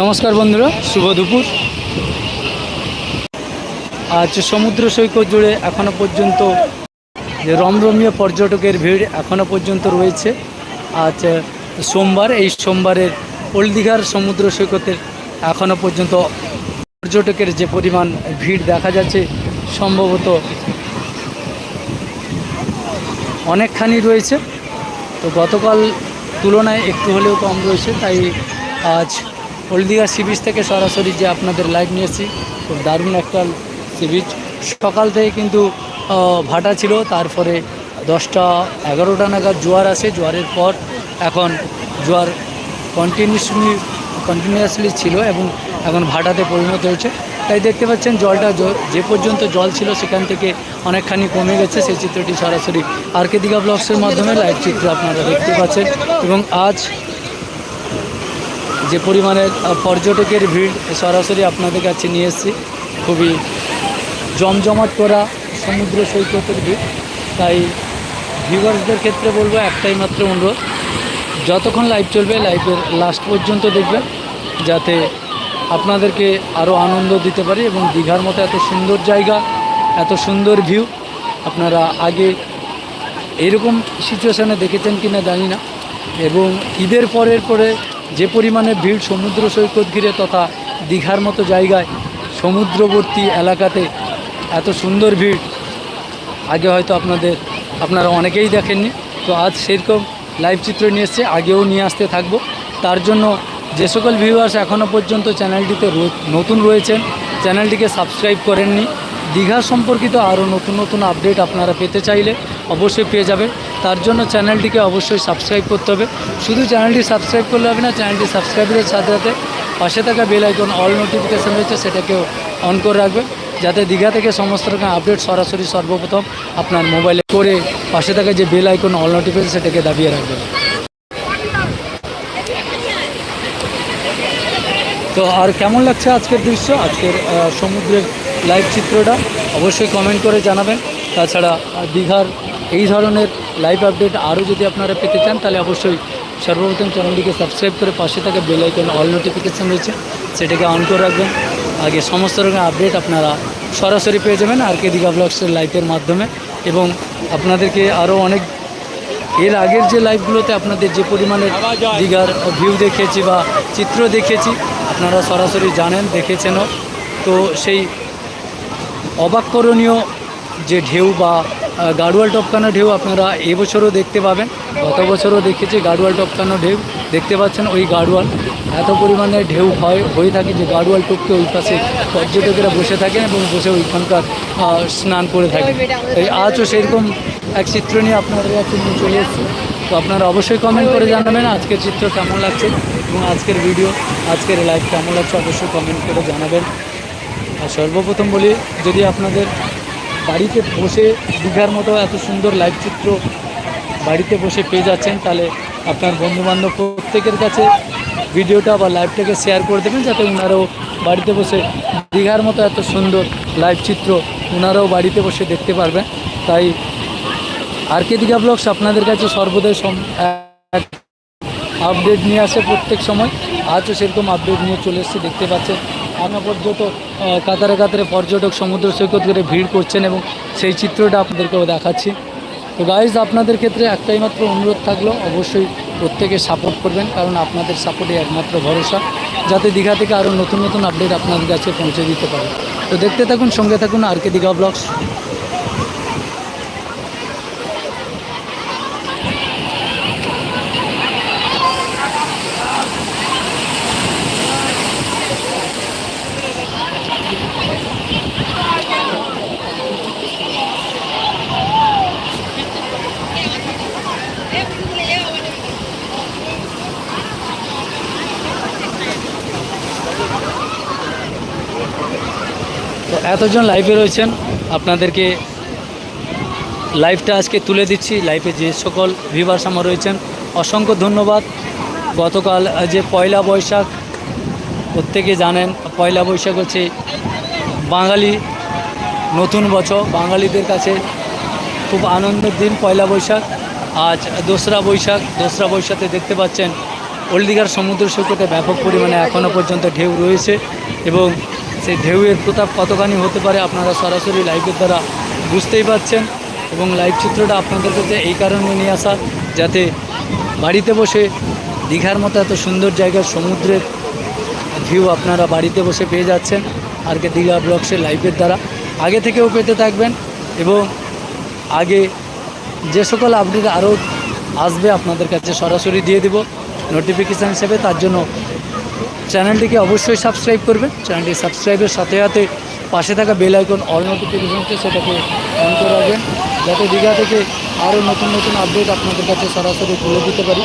নমস্কার বন্ধুরা, শুভ দুপুর। আজ সমুদ্র সৈকত জুড়ে এখনও পর্যন্ত যে রমরমীয় পর্যটকের ভিড় এখনও পর্যন্ত রয়েছে। আজ সোমবার, এই সোমবারের ওল্ড সমুদ্র সৈকতের এখনও পর্যন্ত পর্যটকের যে পরিমাণ ভিড় দেখা যাচ্ছে, সম্ভবত অনেকখানি রয়েছে। তো গতকাল তুলনায় একটু হলেও কম রয়েছে, তাই আজ হলদিয়া সি বিচ থেকে সরাসরি যে আপনাদের লাইভ নিয়ে এসেছি, খুব দারুণ একটা সি বিচ। সকাল থেকে কিন্তু ভাটা ছিল, তারপরে দশটা এগারোটা নাগাদ জোয়ার আসে, জোয়ারের পর এখন জোয়ার কন্টিনিউসলি কন্টিনিউয়াসলি ছিল এবং এখন ভাটাতে পরিণত হয়েছে। তাই দেখতে পাচ্ছেন জলটা যে পর্যন্ত জল ছিল সেখান থেকে অনেকখানি কমে গেছে। সেই চিত্রটি সরাসরি আর কে দীঘা ব্লগসের মাধ্যমে লাইভ চিত্র আপনারা দেখতে পাচ্ছেন। এবং আজ যে পরিমাণের পর্যটকের ভিড় সরাসরি আপনাদের কাছে নিয়ে এসেছি। খুবই জমজমাট করা সমুদ্র সৈকতের ভিড়। তাই ভিউয়ার্সদের ক্ষেত্রে বলব একটাই মাত্র অনুরোধ, যতক্ষণ লাইভ চলবে লাইভের লাস্ট পর্যন্ত দেখবেন, যাতে আপনাদেরকে আরও আনন্দ দিতে পারি এবং দীঘার মতো এত সুন্দর জায়গা, এত সুন্দর ভিউ আপনারা আগে এরকম সিচুয়েশানে দেখেছেন কি না জানি না। এবং ঈদের পরের পরে যে পরিমাণে ভিড় সমুদ্র সৈকত ঘিরে তথা দীঘার মতো জায়গায় সমুদ্রবর্তী এলাকাতে এত সুন্দর ভিড়, আগে হয়তো আপনাদের, আপনারা অনেকেই দেখেননি। তো আজ সেরকম লাইভ চিত্র নিয়ে এসছে, আগেও নিয়ে আসতে থাকব। তার জন্য যে সকল ভিউয়ার্স এখনও পর্যন্ত চ্যানেলটিতে নতুন রয়েছেন চ্যানেলটিকে সাবস্ক্রাইব করেননি, দীঘা সম্পর্কিত আরও নতুন নতুন আপডেট আপনারা পেতে চাইলে অবশ্যই পেয়ে যাবেন। তার জন্য চ্যানেলটিকে অবশ্যই সাবস্ক্রাইব করতে হবে। শুধু চ্যানেলটি সাবস্ক্রাইব করলে হবে না চ্যানেলটি সাবস্ক্রাইবের সাথে সাথে পাশে থাকা বেল আইকন অল নোটিফিকেশান রয়েছে, সেটাকেও অন করে রাখবেন, যাতে দীঘা থেকে সমস্ত রকম আপডেট সরাসরি সর্বপ্রথম আপনার মোবাইলে করে পাশে থাকা যে বেল আইকন অল নোটিফিকেশন সেটাকে দাবিয়ে রাখবেন। তো আর কেমন লাগছে আজকের দৃশ্য? আজকের সমুদ্রের লাইভ চিত্রটা? অবশ্যই কমেন্ট করে জানাবেন। তাছাড়া দীঘার এই ধরনের লাইভ আপডেট আরও যদি আপনারা পেতে চান, তাহলে অবশ্যই সর্বপ্রথম চ্যানেলটিকে সাবস্ক্রাইব করে পাশে থাকা বেল আইকন অল নোটিফিকেশান রয়েছে। সেটাকে অন করে রাখবেন। আগে সমস্ত রকম আপডেট আপনারা সরাসরি পেয়ে যাবেন আর কে দীঘা ব্লগসের লাইভের মাধ্যমে। এবং আপনাদেরকে আরও অনেক এর আগের যে লাইভগুলোতে আপনাদের যে পরিমাণের দীঘার ভিউ দেখেছি বা চিত্র দেখেছি, আপনারা সরাসরি জানেন, দেখেছেনও। তো সেই অবাককরণীয় যে ঢেউ বা গাড়োয়াল টপকানো ঢেউ আপনারা এবছরও দেখতে পাবেন। গত বছরও দেখেছি গাড়োয়াল টপকানো ঢেউ, দেখতে পাচ্ছেন ওই গাড়োয়াল এত পরিমাণে ঢেউ হয়, হয়ে থাকে যে গাড়োয়াল টপকে ওই পাশে পর্যটকেরা বসে থাকেন এবং বসে ওইখানকার স্নান করে থাকেন। এই আজও সেরকম এক চিত্র নিয়ে আপনাদের কাছে নিয়ে চলে এসেছি। তো আপনারা অবশ্যই কমেন্ট করে জানাবেন আজকের চিত্র কেমন লাগছে এবং আজকের ভিডিও আজকের লাইভ কেমন লাগছে অবশ্যই কমেন্ট করে জানাবেন। আর সর্বপ্রথম বলি, যদি আপনাদের বাড়িতে বসে দীঘার মতো এত সুন্দর লাইভ চিত্র বাড়িতে বসে পেয়ে যাচ্ছেন, তাহলে আপনার বন্ধুবান্ধব প্রত্যেকের কাছে ভিডিওটা বা লাইভটাকে শেয়ার করে দেবেন, যাতে ওনারাও বাড়িতে বসে দীঘার মতো এত সুন্দর লাইভ চিত্র ওনারাও বাড়িতে বসে দেখতে পারবেন। তাই আর কে দীঘা ব্লগস, আপনাদের কাছে সর্বদাই আপডেট নিয়ে আসে প্রত্যেক সময়। আজও সেরকম আপডেট নিয়ে চলে এসেছে, দেখতে পাচ্ছেন। আমরা পর্যটক কাতারে কাতারে পর্যটক সমুদ্র সৈকত করে ভিড় করছেন এবং সেই চিত্রটা আপনাদেরকেও দেখাচ্ছি। তো গাইজ আপনাদের ক্ষেত্রে একটাই মাত্র অনুরোধ থাকল, অবশ্যই প্রত্যেকে সাপোর্ট করবেন, কারণ আপনাদের সাপোর্টে একমাত্র ভরসা, যাতে দীঘা থেকে আরও নতুন নতুন আপডেট আপনাদের কাছে পৌঁছে দিতে পারে। তো দেখতে থাকুন, সঙ্গে থাকুন আর কে দীঘা ব্লগস। এতজন লাইভে রয়েছেন, আপনাদেরকে লাইভটা আজকে তুলে দিচ্ছি। লাইভে যে সকল ভিভার্স আমার রয়েছেন, অসংখ্য ধন্যবাদ। গতকাল যে পয়লা বৈশাখ, প্রত্যেকে জানেন, পয়লা বৈশাখ হচ্ছে বাঙালি নতুন বছর। বাঙালিদের কাছে খুব আনন্দের দিন পয়লা বৈশাখ। আজ দোসরা বৈশাখ, দোসরা বৈশাখে দেখতে পাচ্ছেন ওল্ড দীঘার সমুদ্র সৈকতে ব্যাপক পরিমাণে এখনও পর্যন্ত ঢেউ রয়েছে এবং সেই ঢেউয়ের প্রতাপ কতখানি হতে পারে আপনারা সরাসরি লাইভের দ্বারা বুঝতেই পাচ্ছেন এবং লাইভ চিত্রটা আপনাদের কাছে এই কারণে নিয়ে আসা যাতে বাড়িতে বসে দীঘার মতো এত সুন্দর জায়গার সমুদ্রের ভিউ আপনারা বাড়িতে বসে পেয়ে যাচ্ছেন। আর কে দীঘা ব্লগসের লাইভের দ্বারা আগে থেকেও পেতে থাকবেন এবং আগে যে সকল আপডেট আরও আসবে আপনাদের কাছে সরাসরি দিয়ে দেব। নোটিফিকেশান হিসেবে তার জন্য চ্যানেলটিকে অবশ্যই সাবস্ক্রাইব করবেন। চ্যানেলটি সাবস্ক্রাইবের সাথে সাথে পাশে থাকা বেল আইকন অল নোটিফিকেশনকে সেটাকে অন করে রাখবেন। যাতে দীঘা থেকে আরও নতুন নতুন আপডেট আপনাদের কাছে সরাসরি তুলে দিতে পারি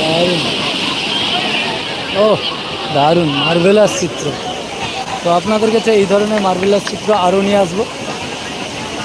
দারুণ ও দারুণ মার্ভেলাস চিত্র। তো আপনাদের কাছে এই ধরনের মার্ভেলাস চিত্র আরও নিয়ে আসব।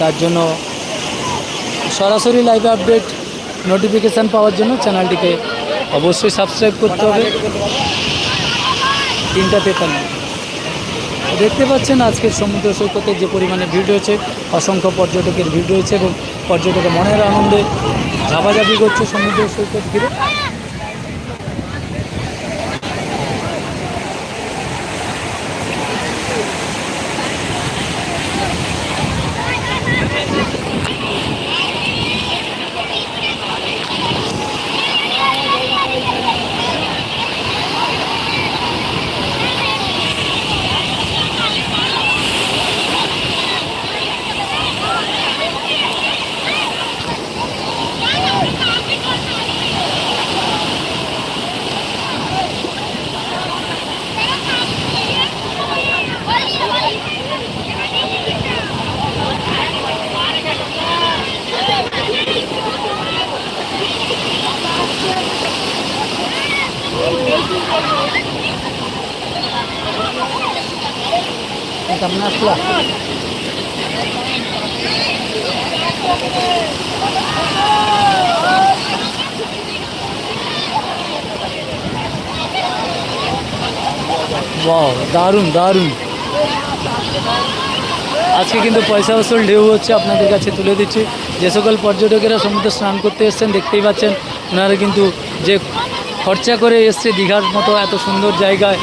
তার জন্য সরাসরি লাইভ আপডেট নোটিফিকেশান পাওয়ার জন্য চ্যানেলটিকে অবশ্যই সাবস্ক্রাইব করতে হবে। তিনটা তেতান্ন দেখতে পাচ্ছেন আজকের সমুদ্র সৈকতে যে পরিমাণে ভিড় রয়েছে, অসংখ্য পর্যটকের ভিড় রয়েছে এবং পর্যটকের মনের আনন্দে ঝাপাঝাপি করছে সমুদ্র সৈকত ঘিরে। কেমন আসলা। দারুণ দারুণ। আজকে কিন্তু পয়সা বসুল ঢেউ হচ্ছে আপনাদের কাছে তুলে দিচ্ছি। যে সকল পর্যটকেরা সমুদ্রে স্নান করতে এসছেন, দেখতেই পাচ্ছেন, ওনারা কিন্তু যে খরচা করে এসছে দীঘার মতো এত সুন্দর জায়গায়,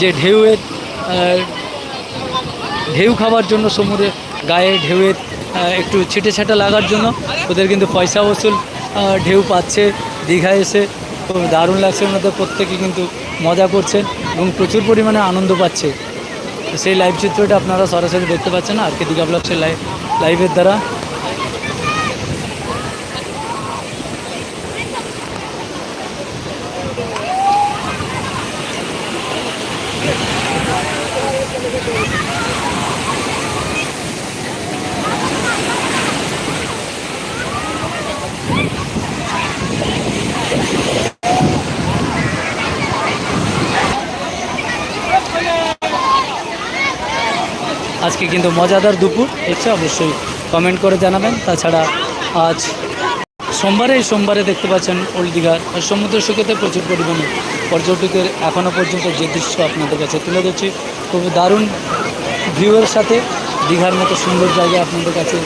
যে ঢেউয়ের ঢেউ খাওয়ার জন্য সমুদ্রে গায়ে ঢেউয়ের একটু ছিটে ছাটা লাগার জন্য ওদের কিন্তু পয়সা বসুল ঢেউ পাচ্ছে দীঘায় এসে দারুণ লাগছে, ওনাদের প্রত্যেকে কিন্তু মজা করছেন এবং প্রচুর পরিমাণে আনন্দ পাচ্ছে। সেই লাইভ চিত্রটা আপনারা সরাসরি দেখতে পাচ্ছেন, আর কে দীঘা ব্লগসের লাইভ লাইভের দ্বারা। আজকে কিন্তু মজাদার দুপুর এসে অবশ্যই কমেন্ট করে জানাবেন। তাছাড়া আজ সোমবারে সোমবারে দেখতে পাচ্ছেন ওল্ড দীঘার সমুদ্র সৈকতে প্রচুর পরিমাণে পর্যটকের এখনও পর্যন্ত যে দৃশ্য আপনাদের কাছে তুলে ধরছি, খুব দারুণ ভিউয়ের সাথে দীঘার মতো সুন্দর জায়গা আপনাদের কাছে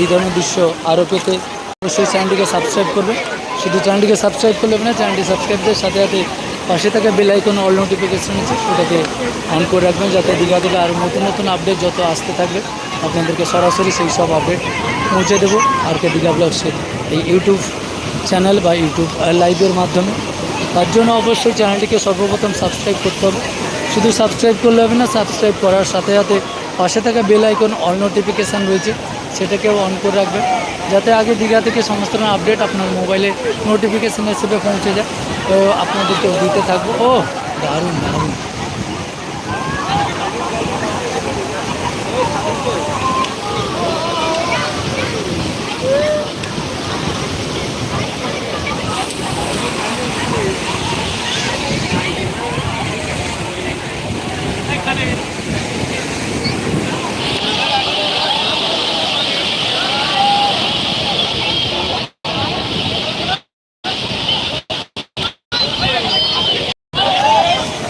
এই ধরনের দৃশ্য আরও পেতে অবশ্যই চ্যানেলটিকে সাবস্ক্রাইব করবে শুধু চ্যানেলটিকে সাবস্ক্রাইব করলে না চ্যানেলটি সাবস্ক্রাইবের সাথে সাথে পাশে থাকা বেল আইকন অল নোটিফিকেশন আছে, ওটাকে অন করে রাখবেন যাতে দীঘা থেকে আরও নতুন নতুন আপডেট যত আসতে থাকবে, আপনাদেরকে সরাসরি সেই সব আপডেট পৌঁছে দেবো। আর কে দীঘা ব্লগসের এই ইউটিউব চ্যানেল বা ইউটিউব লাইভের মাধ্যমে। তার জন্য অবশ্যই চ্যানেলটিকে সর্বপ্রথম সাবস্ক্রাইব করতে হবে। শুধু সাবস্ক্রাইব করলে হবে না সাবস্ক্রাইব করার সাথে সাথে পাশে থাকা বেল আইকন অল নোটিফিকেশান রয়েছে। সেটাকেও অন করে রাখবেন যাতে আগে দীঘা থেকে সমস্ত রকম আপডেট আপনার মোবাইলে নোটিফিকেশান হিসেবে পৌঁছে যায়। তো আপনাদেরকেও দিতে থাকব। ও, দারুণ দারুণ।